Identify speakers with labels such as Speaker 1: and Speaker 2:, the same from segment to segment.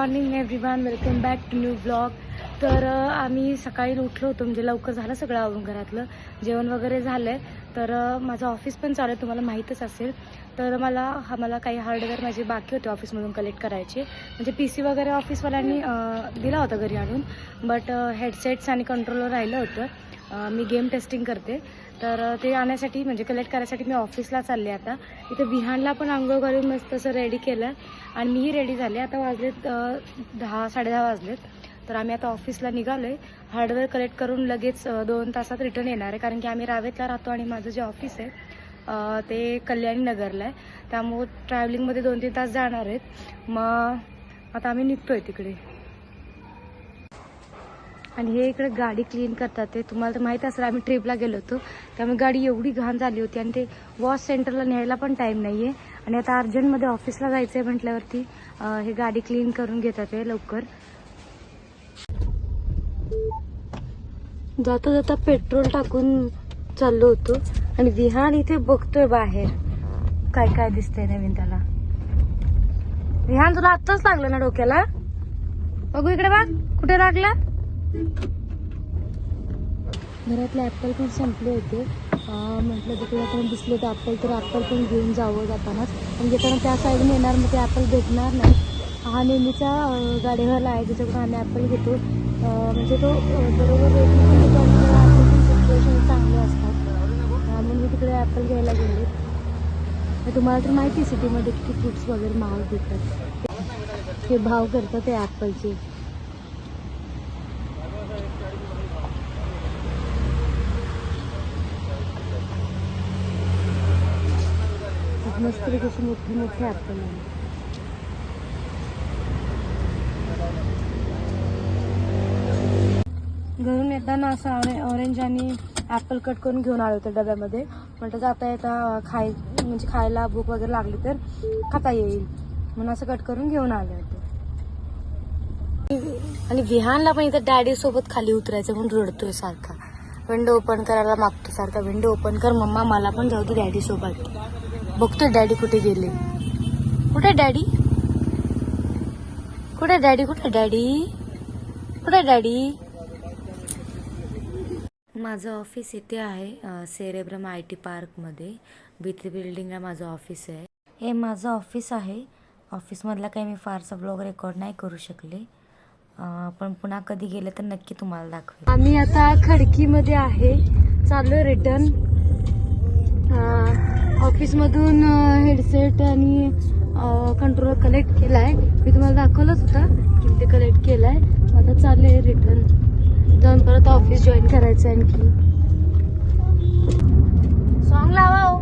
Speaker 1: Morning everyone welcome back to new blog तर आम्ही सकाळी उठलो होतो. म्हणजे लवकर झालं सगळं आवरून घरातलं. जेवण वगैरे झालं आहे तर माझं ऑफिस पण चालू आहे. तुम्हाला माहीतच असेल. तर मला हा मला काही हार्डवेअर माझे बाकी होते ऑफिसमधून कलेक्ट करायचे. म्हणजे पी सी वगैरे ऑफिसवाल्यांनी दिला होता घरी आणून. बट हेडसेट्स आणि कंट्रोलर राहिलं होतं. मी गेम टेस्टिंग करते. तर ते आणण्यासाठी म्हणजे कलेक्ट करायसाठी मी ऑफिसला चालले आता. इथे विहानला पण आंघोळ घालून मस्त असं रेडी केलं. आणि मीही रेडी झाले. आता वाजलेत दहा साडेदहा वाजलेत. तर आम्ही आता ऑफिसला निघालो आहे हार्डवेअर कलेक्ट करून लगेच दोन तासात रिटर्न येणार आहे. कारण की आम्ही रावेतला राहतो आणि माझं जे ऑफिस आहे ते कल्याणी नगरला आहे. त्यामुळं ट्रॅव्हलिंगमध्ये दोन तीन तास जाणार आहेत. मग आता आम्ही निघतो आहे तिकडे. आणि हे इकडे गाडी क्लीन करतात ते. तुम्हाला तर माहीत असेल आम्ही ट्रिपला गेलो होतो. त्यामुळे गाडी एवढी घाण झाली होती आणि ते वॉश सेंटरला न्यायला पण टाईम नाही आहे आणि आता अर्जंटमध्ये ऑफिसला जायचं आहे म्हटल्यावरती हे गाडी क्लीन करून घेतात ते लवकर. जाता जाता पेट्रोल टाकून चाललो होतो. आणि विहान इथे बघतोय बाहेर. काय काय दिसतंय नवीन त्याला. विहान तुला आत्ताच लागलं ना डोक्याला? बघू इकडे बघ. कुठे लागला? घरातले ॲपल पण संपले होते. म्हटलं तिकडे पण दिसले तर ॲपल तर ॲपल पण घेऊन जावं जातानाच. पण घेताना त्या साईडने येणार मग ते ॲपल भेटणार नाही. हा नेहमीचा गाडीवाला आहे त्याच्याकडून आम्ही ॲपल घेतो. म्हणजे तो बरोबर सिच्युएशन चांगले असतात. म्हणून मी तिकडे ॲपल घ्यायला गेले. तर तुम्हाला तर माहिती आहे सिटीमध्ये किती फ्रुट्स वगैरे महाग भेटतात. ते भाव करतात ते ॲपलचे. मस्त कशी मोठी मोठी ॲपल आहे घरून येताना असं ऑरे ऑरेंज आणि ॲपल कट करून घेऊन आले होते डब्यामध्ये. म्हटलं जाता येता खाय म्हणजे खायला भूक वगैरे लागली तर खाता येईल. म्हणून असं कट करून घेऊन आले होते. आणि विहानला पण इथं डॅडी सोबत खाली उतरायचं म्हणून रडतोय सारखा. विंडो ओपन करायला मागतो सारखा. विंडो ओपन कर मम्मा मला पण जाऊ दे डॅडी सोबत. बघतोय डॅडी कुठे गेले. कुठे डॅडी? कुठे डॅडी? कुठे डॅडी? कुठे डॅडी? माझं ऑफिस इथे आहे सेरेब्रम आय टी पार्कमध्ये बीथी बिल्डिंगला माझं ऑफिस आहे. हे माझं ऑफिस आहे. ऑफिसमधला काही मी फारसा ब्लॉग रेकॉर्ड नाही करू शकले. पण पुन्हा कधी गेले तर नक्की तुम्हाला दाखवेल आम्ही आता खडकीमध्ये आहे. चाललो रिटर्न ऑफिसमधून हेडसेट आणि कंट्रोलर कलेक्ट केला आहे मी तुम्हाला दाखवलंच होतं की ते कलेक्ट केलं आहे आता चाललं आहे रिटर्न जाऊन परत ऑफिस जॉईन करायचं आहे आणखी. सॉंग लावा हो.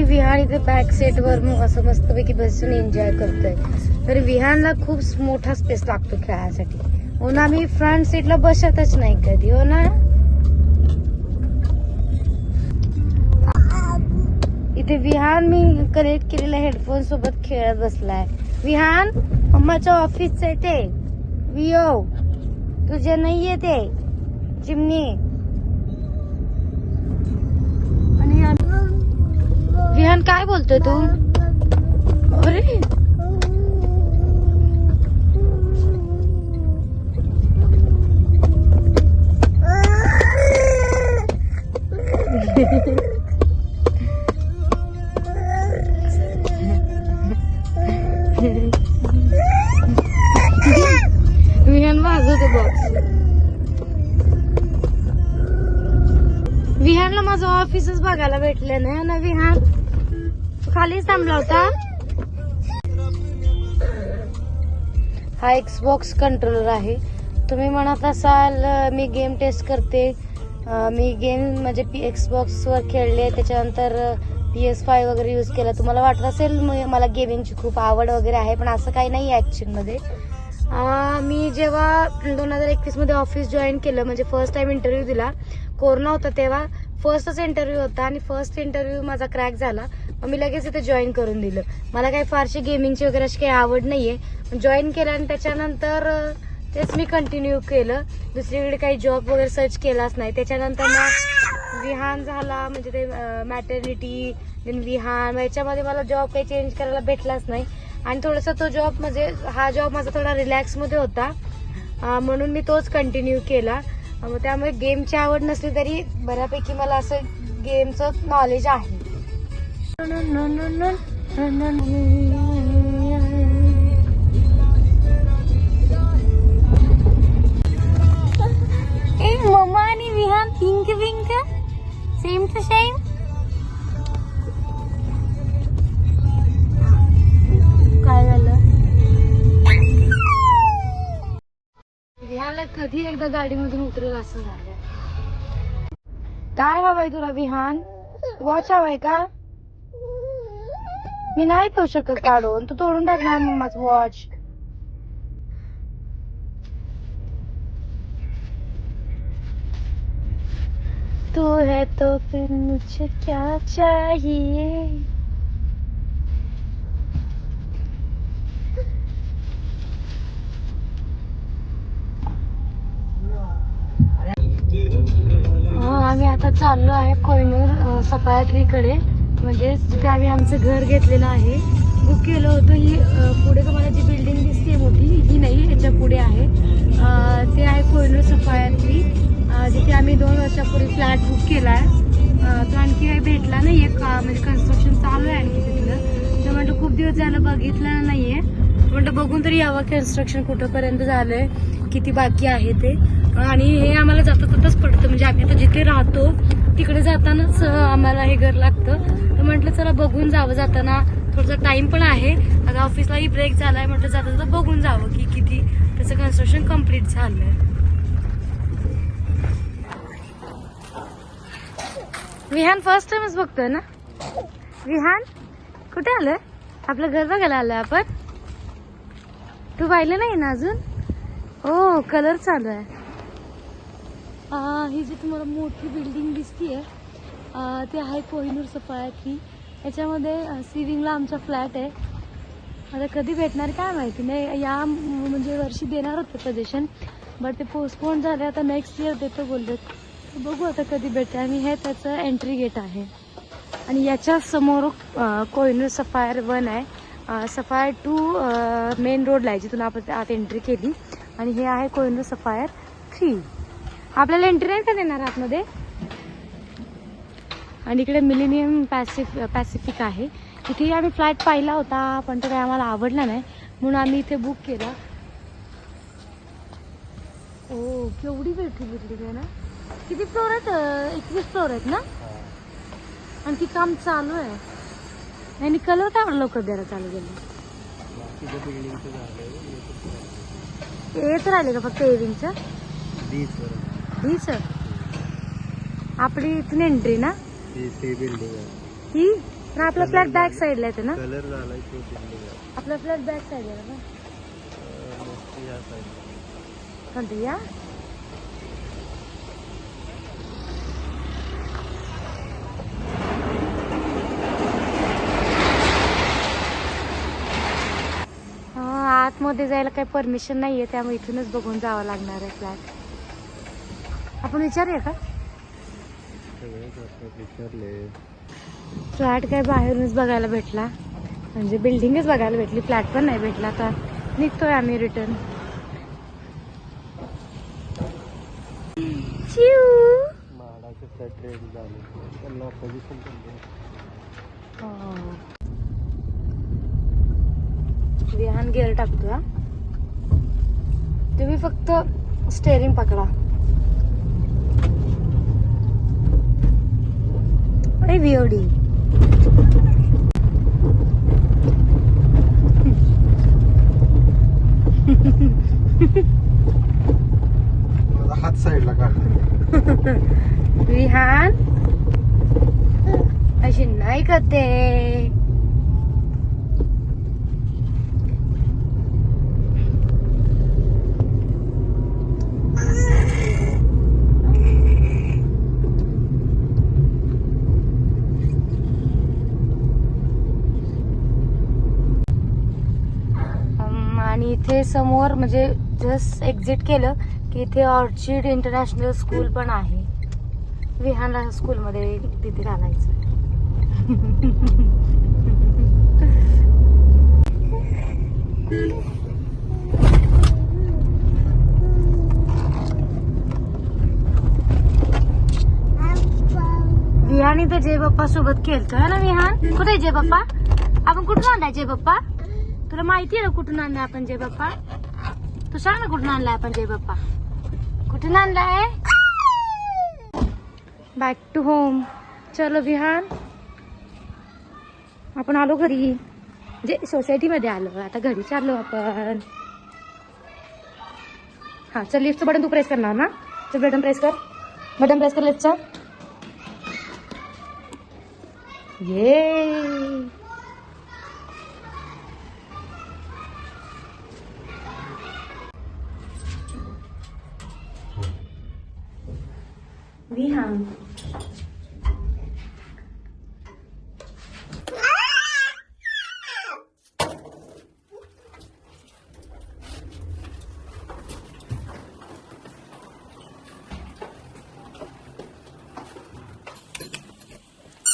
Speaker 1: मी आणि विहान इथे बॅक सेटवर मग असं मस्तपैकी बसून एन्जॉय करतोय. तर विहानला खूप मोठा स्पेस लागतो खेळायसाठी हो ना मी फ्रंट सीटला बसतच नाही कधी हो ना? इथे विहान मी कनेक्ट केलेल्या हेडफोन सोबत खेळत बसलाय. विहान मम्माच्या ऑफिसचं आहे ते. वियो तुझे नाही आहे ते. चिमणी. पण काय बोलतोय तू? अरे! विहान वाजवते बॉक्स विहानला माझं ऑफिसच बघायला भेटलं नाही हो ना विहान? खालीच थांबला होता. हा एक्सबॉक्स कंट्रोलर आहे. तुम्ही म्हणत असाल मी गेम टेस्ट करते. मी गेम म्हणजे पी एक्सबॉक्सवर खेळले त्याच्यानंतर पी एस फाय वगैरे यूज केला. तुम्हाला वाटत असेल मला गेमिंगची खूप आवड वगैरे आहे पण असं काही नाही आहे ॲक्च्युअलमध्ये मी जेव्हा दोन हजार एकवीसमध्ये ऑफिस जॉईन केलं म्हणजे फर्स्ट टाइम इंटरव्ह्यू दिला कोरोना होता तेव्हा फर्स्टच इंटरव्ह्यू होता आणि फर्स्ट इंटरव्ह्यू माझा क्रॅक झाला. मग मी लगेच इथे जॉईन करून दिलं. मला काही फारशी गेमिंगची वगैरे अशी काही आवड नाही आहे जॉईन केलं आणि त्याच्यानंतर तेच मी कंटिन्यू केलं. दुसरीकडे काही जॉब वगैरे सर्च केलाच नाही. त्याच्यानंतर मग विहान झाला म्हणजे ते मॅटर्निटी देन विहान. याच्यामध्ये मला जॉब काही चेंज करायला भेटलाच नाही. आणि थोडासा तो जॉब म्हणजे हा जॉब माझा थोडा रिलॅक्समध्ये होता. म्हणून मी तोच कंटिन्यू केला. मग त्यामुळे गेमची आवड नसली तरी बऱ्यापैकी मला असं गेमचं नॉलेज आहे. ए मम्मा आणि Vihan pink pink. Same to same मला कधी एकदा गाडीमधून उतरेल असं झालं काय हवंय तुला विहान? वॉच हवाय का? मी नाही ठेवू शकत काढून. तू तोडून टाकणार मम्माच वॉच तू है तो फिर मुझे क्या चाहिए हा, आम्ही आता चाललो आहे कोयनूर सफायात्रीकडे म्हणजे जिथे आम्ही आमचं घर घेतलेलं आहे. बुक केलं होतं ही पुढे तुम्हाला जी बिल्डिंग दिसते मोठी ही नाही याच्यापुढे आहे. ते आहे कोयनूर सफायात्री जिथे आम्ही दोन वर्षापूर्वी फ्लॅट बुक केला आहे. तो आणखी काही भेटला नाही आहे का? म्हणजे कन्स्ट्रक्शन चालू आहे आणखी तिथलं. तर म्हटलं खूप दिवस झालं बघितलं नाही आहे म्हटलं बघून तरी यावं कन्स्ट्रक्शन कुठंपर्यंत झालं आहे किती बाकी आहे ते. आणि हे आम्हाला जाता जाताच पडतं. म्हणजे आम्ही आता जिथे राहतो तिकडे जातानाच आम्हाला हे घर लागतं. तर म्हटलं चला बघून जावं जाताना. थोडासा टाइम पण आहे. आता ऑफिसलाही ब्रेक झालाय. म्हटलं जाता जाता बघून जावं की किती त्याचं कन्स्ट्रक्शन कंप्लीट झालंय. विहान फर्स्ट टाइमच बघतोय ना? विहान कुठे आलं आपलं घर बघायला आलं आपण? तू पाहिलं नाही ना अजून? हो कलर चालू आहे. ही जी तुम्हाला मोठी बिल्डिंग दिसतीये ती आहे कोहिनूर सफायातली. याच्यामध्ये सिविंगला आमचा फ्लॅट आहे. आता कधी भेटणार काय माहिती? नाही या म्हणजे वर्षी देणार होतं सजेशन बट ते पोस्टपोन झाले. आता नेक्स्ट इयर देतो बोलले. बघू आता कधी भेटते. आणि हे त्याचं एंट्री गेट आहे. आणि याच्या समोर कोहिनूर सफायर वन आहे. सफायर टू मेन रोडला आहे जिथून आपण आत एंट्री केली. आणि हे आहे कोहिनूर सफायर थ्री. आपल्याला एंट्री नाही का देणार आतमध्ये? आणि इकडे मिलेनियम पॅसिफ पॅसिफिक आहे. इथे आम्ही फ्लॅट पाहिला होता पण तो काही आम्हाला आवडला नाही. म्हणून आम्ही इथे बुक केला. ओ केवढी मोठी बिल्डिंग आहे ना किती फ्लोर आहेत? एकवीस फ्लोर आहेत ना? आणखी काम चालू आहे. आणि कलर काय लवकर द्यायला चालू केलं? येत राहिले का फक्त एविंगचं हीच आपली इथून एंट्री ना?
Speaker 2: बिल्डिंग आहे.
Speaker 1: ही? ना आपला फ्लॅट बॅक साईडला येते ना?
Speaker 2: कलर झालाय तो बिल्डिंग आहे.
Speaker 1: आपला फ्लॅट बॅक साईडला आहे ना?
Speaker 2: अं, मोठी या साईड
Speaker 1: कोणती या? हा, आतमध्ये जायला काही परमिशन नाहीये त्यामुळे इथूनच बघून जावं लागणार आहे फ्लॅट आपण विचारूया का? फ्लॅट काय बाहेरूनच बघायला भेटला. म्हणजे बिल्डिंगच बघायला भेटली फ्लॅट पण नाही भेटला. तर निघतोय आम्ही रिटर्न
Speaker 2: हो.
Speaker 1: विहान गेअर टाकतो तुम्ही फक्त स्टेअरिंग पकडा. अरे विओडी
Speaker 2: हात साईडला का
Speaker 1: विहान अशी नाही करते. इथे समोर म्हणजे जस्ट एक्झिट केलं की इथे ऑर्चिड इंटरनॅशनल स्कूल पण आहे. विहान स्कूलमध्ये तिथे घालायचं. विहान तर जय बाप्पा सोबत खेळतोय ना विहान? कुठे जय बाप्पा? आपण कुठून आणलाय जय बाप्पा? तुला माहिती आहे ना कुठून आणलाय आपण जय बाप्पा? तू सांग ना कुठून आणलाय आपण जय बाप्पा? कुठून आणलाय? बॅक टू होम चलो विहान. आपण आलो घरी. म्हणजे सोसायटीमध्ये आलो. आता घरी चाललो आपण. हा चल लिफ्टचं बटन तू प्रेस करणार ना? चल बटन प्रेस कर. बटन प्रेस कर लिफ्टचं ये विहान मी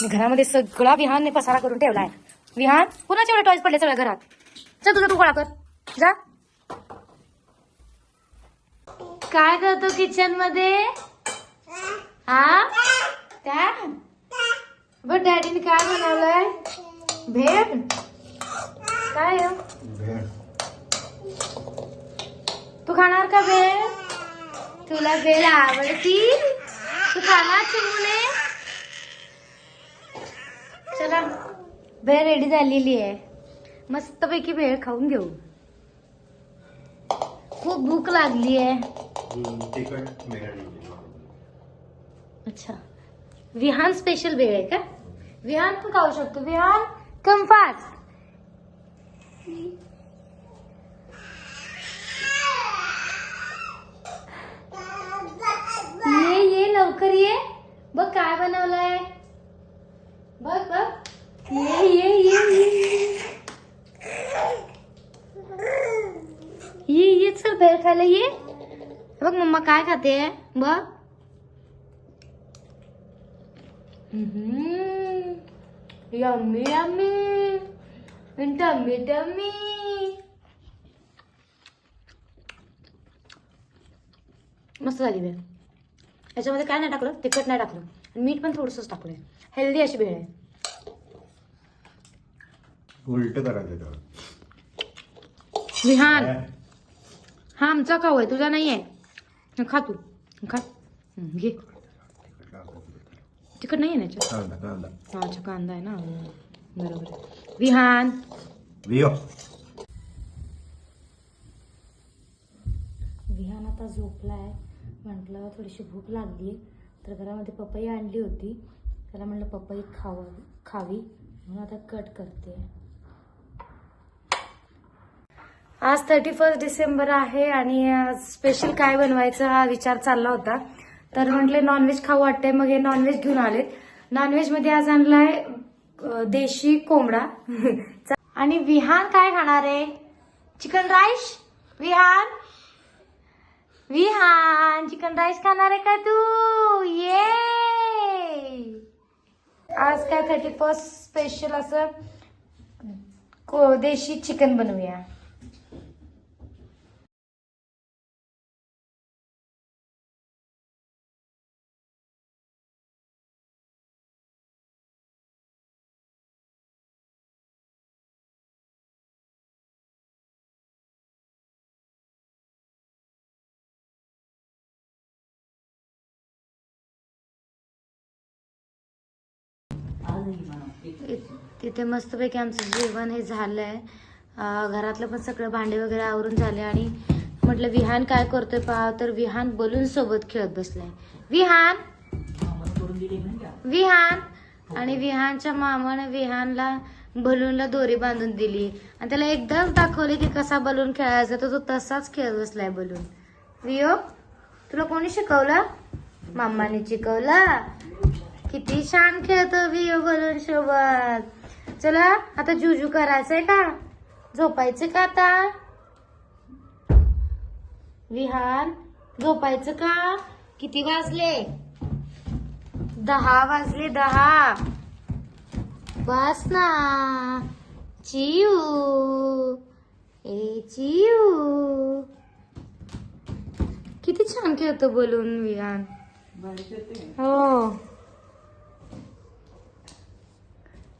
Speaker 1: घरामध्ये सगळा विहानने पसारा करून ठेवलाय. विहान कुणाचे एवढे टॉयज पडले सगळ्या घरात? चल तुझा तू गोळा कर. जा. काय करतो किचनमध्ये? हा? त्या बघ डॅडीने काय बनवलंय? भेळ? काय? तू खाणार का भेळ? तुला भेळ आवडती तू खाणार चिमुने? चला. भेळ रेडी झालेली आहे. मस्तपैकी भेळ खाऊन घेऊ. खूप भूक लागली आहे. अच्छा. विहान स्पेशल भेळ आहे का? विहान पण खाऊ शकतो. Vihaan come fast. ये ये लवकर ये. बघ काय बनवलंय. बघ बघ. ये ये ये ये ये ये चल भेळ खायला ये. बघ मम्मा काय खाते बघ. Yummy yummy. टम्मी टम्मी मस्त झाली भेळ. याच्यामध्ये काय नाही टाकलं तिखट नाही टाकलं. आणि मीठ पण थोडंसंच टाकलंय. हेल्दी अशी भेळ आहे.
Speaker 2: उलट करायचं त्यावर.
Speaker 1: विहान हा आमचा खाऊ आहे तुझा नाही आहे खा तू खा. हं, घे. तिखट नाही आहे ना याच्यात?
Speaker 2: कांदा कांदा.
Speaker 1: हा, अच्छा कांदा आहे ना. हं, बरोबर आहे. विहान.
Speaker 2: वियो
Speaker 1: विहान आता झोपलाय. म्हटलं थोडीशी भूक लागली. तर घरामध्ये पपई आणली होती. त्याला म्हटलं पपई खाव खावी. म्हणून आता कट करते. आज थर्टी फर्स्ट डिसेंबर आहे आणि स्पेशल काय बनवायचं हा विचार चालला होता. तर म्हटले नॉनव्हेज खाऊ वाटते मग हे नॉनव्हेज घेऊन आले नॉनव्हेजमध्ये आज आणलाय देशी कोंबडा. आणि विहान काय खाणार आहे? Chicken rice? Vihaan? Vihaan chicken rice खाणार आहे का तू? ये आज काय थर्टी फर्स्ट स्पेशल असं को- देशी चिकन बनवूया. तिथे मस्तपैकी आमचं जेवण हे झालंय. अं, घरातलं पण सगळं भांडे वगैरे आवरून झाले आणि म्हटलं विहान काय करतोय पहा तर विहान बलून सोबत खेळत बसलाय. विहान! विहान! आणि विहानच्या मामानं विहानला बलूनला दोरी बांधून दिली. आणि त्याला एकदाच दाखवले की कसा बलून खेळायचा तर तो तसाच खेळत बसलाय बलून. वियो तुला कोणी शिकवलं? मामाने शिकवला. किती छान खेळतो वियो बलून सोबत. चला आता जुजू करायचंय का? झोपायचं का आता? विहान झोपायचं का? किती वाजले? दहा वाजले दहा. बस ना. चिऊ ए चिऊ किती छान खेळतो बोलून विहान. हो.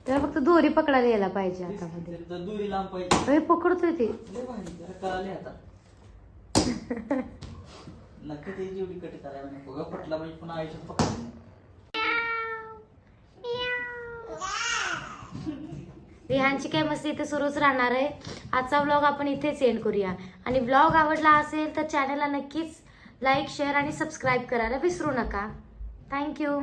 Speaker 1: त्याला फक्त दोरी पकडायला यायला पाहिजे आता मध्ये.
Speaker 3: दुरी लांब पाहिजे.
Speaker 1: अरे पकडतोय ते.
Speaker 3: लय भारी जरा कळाले आता. नक्की ते जेवढी कटी करायला नको ग पटला म्हणजे पुन्हा आयुष्यात पकडलं नाही.
Speaker 1: रिहानची काय मस्ती इथे सुरूच राहणार आहे. आजचा व्लॉग आपण इथेच एंड करूया. आणि व्लॉग आवडला असेल तर चॅनलला नक्कीच लाईक शेअर आणि सबस्क्राईब करायला विसरू नका. थँक्यू